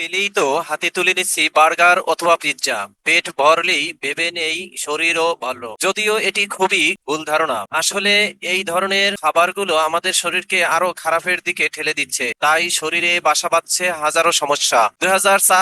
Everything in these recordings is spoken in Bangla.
পেলেই তো হাতে তুলে নিচ্ছি বার্গার অথবা পিৎজা। পেট ভরলেই ভেবে নেই শরীরও ভালো। যদিও এটি খুবই ভুল ধারণা। আসলে এই ধরনের খাবারগুলো আমাদের শরীরকে আরও খারাপের দিকে ঠেলে দিচ্ছে। তাই শরীরে বাসা বাঁধছে হাজারো সমস্যা। দুই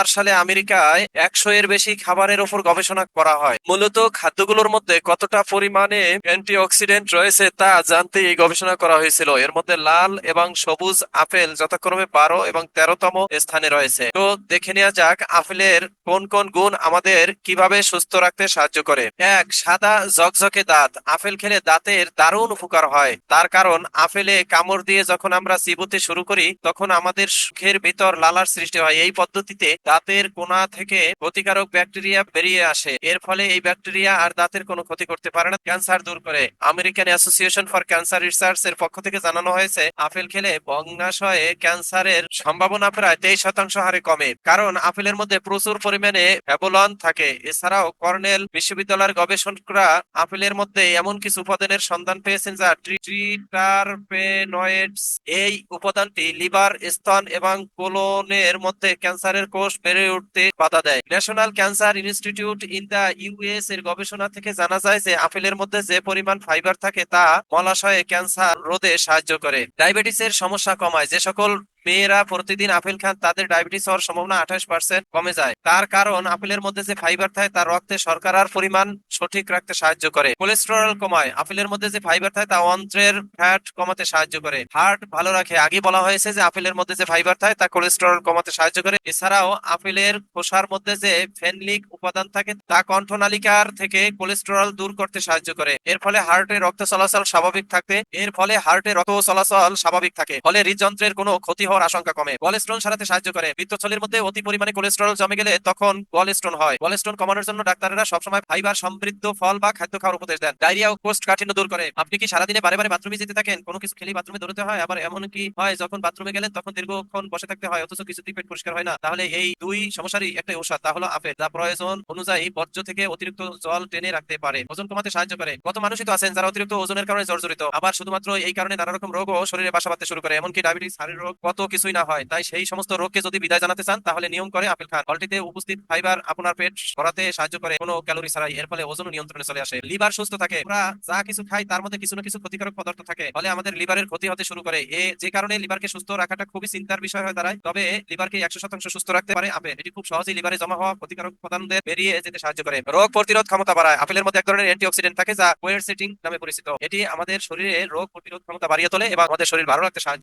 সালে আমেরিকায় একশো এর বেশি খাবারের ওপর গবেষণা করা হয়। মূলত খাদ্যগুলোর মধ্যে কতটা পরিমাণে অ্যান্টিঅক্সিডেন্ট রয়েছে তা জানতে এই গবেষণা করা হয়েছিল। এর মধ্যে লাল এবং সবুজ আপেল যথাক্রমে বারো এবং তেরোতম স্থানে রয়েছে। তো দেখে নেওয়া যাক আপেলের কোন কোন গুণ আমাদের কীভাবে সুস্থ রাখতে সাহায্য করে। এক, সাদা ঝকঝকে দাঁত। আপেল খেলে দাঁতের দারুণ উপকার হয়। তার কারণ, আপেলে কামড় দিয়ে যখন আমরা চিবুতে শুরু করি, তখন আমাদের সুখের ভিতর লালার সৃষ্টি হয়। এই পদ্ধতিতে দাঁতের কোনা থেকে ক্ষতিকারক ব্যাকটেরিয়া বেরিয়ে আসে। এর ফলে এই ব্যাকটেরিয়া আর দাঁতের কোনো ক্ষতি করতে পারে না, ক্যান্সার দূর করে। American association for cancer research এর পক্ষ থেকে জানানো হয়েছে, আপেল খেলে ভগ্নাশয়ে ক্যান্সারের সম্ভাবনা প্রায় তেইশ শতাংশ হারে কমে। কারণ আপেলের মধ্যে প্রচুর পরিমাণে ফ্যাবোলন থাকে। এছাড়াও কর্নেল বিশ্ববিদ্যালয়ের গবেষকরা আপেলের মধ্যে এমন কিছু উপাদানের সন্ধান পেয়েছেন যা ট্রিটারপেনয়েডস। এই উপাদানটি লিভার, স্তন এবং কোলনের মধ্যে ক্যান্সারের কোষ বেড়ে উঠতে বাধা দেয়। National cancer institute in the US এর গবেষণা থেকে জানা যায় যে আপেলের মধ্যে যে পরিমাণ ফাইবার থাকে তা মলাশয়ে ক্যান্সার রোধে সাহায্য করে। ডায়াবেটিসের সমস্যা কমায়। যে সকল মেয়েরা প্রতিদিন আপেল খান, তাদের ডায়াবেটিস হওয়ার সম্ভাবনা আঠাশ পার্সেন্ট কমে যায়। তার কারণ, আপেলের মধ্যে যে ফাইবার থাকে, তার রক্তে শর্করার পরিমাণ সঠিক রাখতে সাহায্য করে। কোলেস্টেরল কমায়। আপেলের মধ্যে যে ফাইবার থাকে, তা অন্ত্রের ফ্যাট কমাতে সাহায্য করে। হার্ট ভালো রাখে। আগে বলা হয়েছে যে, আপেলের মধ্যে যে ফাইবার থাকে, তা কোলেস্টেরল কমাতে সাহায্য করে। এছাড়াও, আপেলের খোসার মধ্যে যে ফেনলিক উপাদান থাকে, তা কণ্ঠনালিকার থেকে কোলেস্টেরল দূর করতে সাহায্য করে। এর ফলে হার্টে রক্ত চলাচল স্বাভাবিক থাকতে এর ফলে হার্টে রক্ত চলাচল স্বাভাবিক থাকে। ফলে হৃদযন্ত্রের কোনো ক্ষতি হওয়ার আশঙ্কা কমে। কোলেস্ট্রল সারাতে সাহায্য করে। বৃত্তথলির মধ্যে অতি পরিমাণে কোলেস্ট্রল জমে গেলে তখন কোলেস্ট্রল হয়। কোলেস্ট্রল কমানোর জন্য ডাক্তারেরা সবসময় ফাইবার, সমৃদ্ধ ফল বা খাদ্য খাওয়ার উপদেশ দেন। ডায়রিয়া ও কোষ্ঠ কাঠিন্য দূর করে। আপনি কি সারাদিনে বারে বারে বাথরুমে যেতে থাকেন? কোনো কিছু খেলেই বাথরুমে দৌড়তে হয়? আবার এমন কি হয়, যখন বাথরুমে গেলেন তখন দীর্ঘক্ষণ বসে থাকতে হয়, অথচ কিছুতেই পেট পরিষ্কার হয় না? তাহলে এই দুই সমস্যারই একটা ঔষধ। তা হলো আপেল যা প্রয়োজন অনুযায়ী বর্জ্য থেকে অতিরিক্ত জল টেনে রাখতে পারে। ওজন কমাতে সাহায্য করে। কত মানুষই তো আছেন যারা অতিরিক্ত ওজনের কারণে জর্জরিত। আবার শুধুমাত্র এই কারণে নানা রকম রোগও শরীরে বাসা বাঁধতে শুরু করে। এমনকি ডায়াবেটিস, হাড়ের রোগ, কত কিছুই না হয়। তাই সেই সমস্ত রোগকে যদি বিদায় জানাতে চান, তাহলে নিয়ম করে আপেল খান। ফলটিতে উপস্থিত ফাইবার আপনার পেট ভরাতে সাহায্য করে। কোনো ক্যালোরি ছাড়াই। এর ফলে ওজন নিয়ন্ত্রণে চলে আসে। লিভার সুস্থ থাকে। আমরা যা কিছু খাই তার মধ্যে কিছু না কিছু ক্ষতিকারক পদার্থ থাকে। ফলে আমাদের লিভারের ক্ষতি হতে শুরু করে। এ, যে কারণে লিভারকে সুস্থ রাখাটা খুবই চিন্তার বিষয় হয়ে দাঁড়ায়। তবে লিভারকে একশো শতাংশ সুস্থ রাখতে পারে আপেল। এটি খুব সহজেই লিভারে জমা হওয়া ক্ষতিকারক উপাদানদের বেরিয়ে যেতে সাহায্য করে। রোগ প্রতিরোধ ক্ষমতা বাড়ায়। আপেলের মধ্যে এক ধরনের অ্যান্টিঅক্সিডেন্ট থাকে, যা কোয়েরসিটিন নামে পরিচিত। এটি আমাদের শরীরে রোগ প্রতিরোধ ক্ষমতা বাড়িয়ে তোলে এবং আমাদের শরীর ভালো রাখতে সাহায্য